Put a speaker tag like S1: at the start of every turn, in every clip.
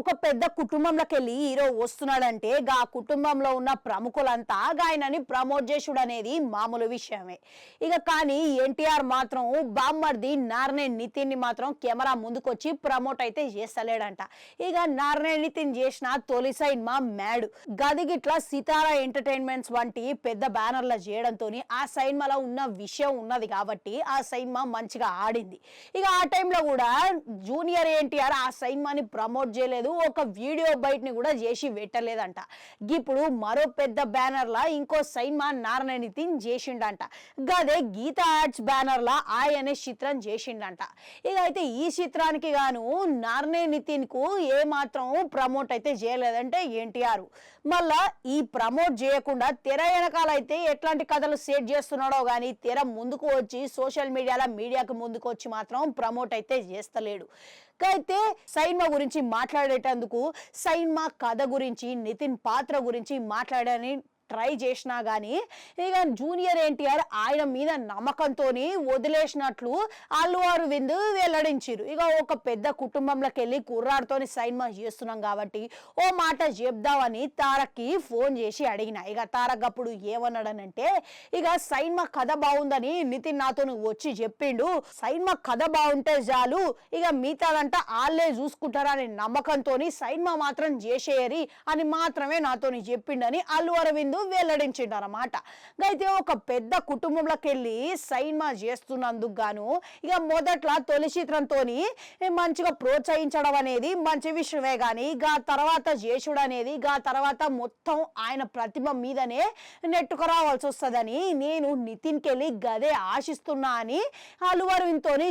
S1: ఒక పెద్ద కుటుంబంలోకి వెళ్ళి హీరో వస్తున్నాడంటే గా కుటుంబంలో ఉన్న ప్రముఖులంతా గాయనని ప్రమోట్ చేసుడు అనేది మామూలు విషయమే. ఇక కానీ ఎన్టీఆర్ మాత్రం బామ్మర్ది నారనే నితిన్ని మాత్రం కెమెరా ముందుకొచ్చి ప్రమోట్ అయితే చేస్తలేడంట. ఇక నారనే నితిన్ చేసిన తొలి సినిమా మ్యాడ్. గదిగిట్ల సితారా ఎంటర్టైన్మెంట్స్ వంటి పెద్ద బ్యానర్ల చేయడంతో ఆ సినిమాలో ఉన్న విషయం ఉన్నది కాబట్టి ఆ సినిమా మంచిగా ఆడింది. ఇక ఆ టైంలో కూడా జూనియర్ ఎన్టీఆర్ ఆ సినిమాని ప్రమోట్ చేయలేదు ఒక వీడియో బయటని కూడా చేసి పెట్టలేదంట ఇప్పుడు మరో పెద్ద బ్యానర్లా ఇంకో సినిమా నారాయణ నితిన్ చేసిండంట గదే గీత ఆర్ట్స్ బ్యానర్లా ఆయనే ఆయ అనే చిత్రం చేసిండంట ఇక అయితే ఈ చిత్రానికి గాను నారాయణ నితిన్కు ఏ మాత్రం ప్రమోట్ అయితే చేయలేదంటే ఎన్టీఆర్. మళ్ళా ఈ ప్రమోట్ చేయకుండా తెర వెనకాల అయితే ఎట్లాంటి కథలు సెట్ చేస్తున్నాడో కానీ తెర ముందుకు వచ్చి సోషల్ మీడియాలో మీడియాకు ముందుకు వచ్చి మాత్రం ప్రమోట్ అయితే చేస్తలేడు అయితే సైన్మా గురించి మాట్లాడేటందుకు సైన్మా కథ గురించి నితిన్ పాత్ర గురించి మాట్లాడని ట్రై చేసినా కానీ ఇక జూనియర్ ఎన్టీఆర్ ఆయన మీద నమ్మకంతో వదిలేసినట్లు అల్లు అరవింద్ వెల్లడించారు ఇక ఒక పెద్ద కుటుంబంలోకి వెళ్ళి కుర్రాడితోని సైన్మా చేస్తున్నాం కాబట్టి ఓ మాట చెప్దామని తారక్కి ఫోన్ చేసి అడిగిన. ఇక తారక్ అప్పుడు ఏమన్నాడనంటే ఇక సైన్మా కథ బాగుందని నితిన్ నాతో వచ్చి చెప్పిండు. సైన్మా కథ బాగుంటే చాలు ఇక మిగతాదంట వాళ్ళే చూసుకుంటారనే నమ్మకంతో సైన్మా మాత్రం చేసేయరి అని మాత్రమే నాతోని చెప్పిండని అల్లు అరవింద్ వెల్లడించిండు అనమాట అయితే ఒక పెద్ద కుటుంబంలోకి వెళ్ళి సైన్మా చేస్తున్నందుకు గాను ఇక మొదట్లో తొలి చిత్రంతో మంచిగా ప్రోత్సహించడం అనేది మంచి విషయమే కానీ ఇక తర్వాత చేసుడు అనేది ఇక తర్వాత మొత్తం ఆయన ప్రతిభ మీదనే నెట్టుకురావాల్సి వస్తుందని నేను నితిన్కి వెళ్ళి గదే ఆశిస్తున్నా అని అల్లు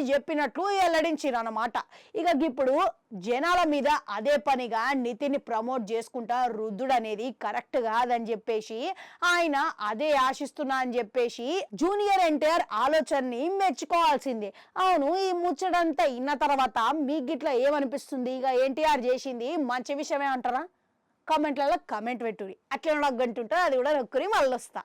S1: చెప్పినట్లు వెల్లడించిన అనమాట ఇక ఇప్పుడు జనాల మీద అదే పనిగా నితిని ప్రమోట్ చేసుకుంటా రుద్దుడు అనేది కరెక్ట్ కాదని చెప్పేసి ఆయన అదే ఆశిస్తున్నా అని చెప్పేసి జూనియర్ ఎన్టీఆర్ ఆలోచనని మెచ్చుకోవాల్సిందే. అవును ఈ ముచ్చడంతా ఇన్న తర్వాత మీకు గిట్లా ఏమనిపిస్తుంది? ఇక ఎన్టీఆర్ చేసింది మంచి విషయమే అంటారా? కామెంట్లలో కామెంట్ పెట్టుడి అట్లా నాకు గంటుంటే అది కూడా నొక్కుని మళ్ళీ వస్తా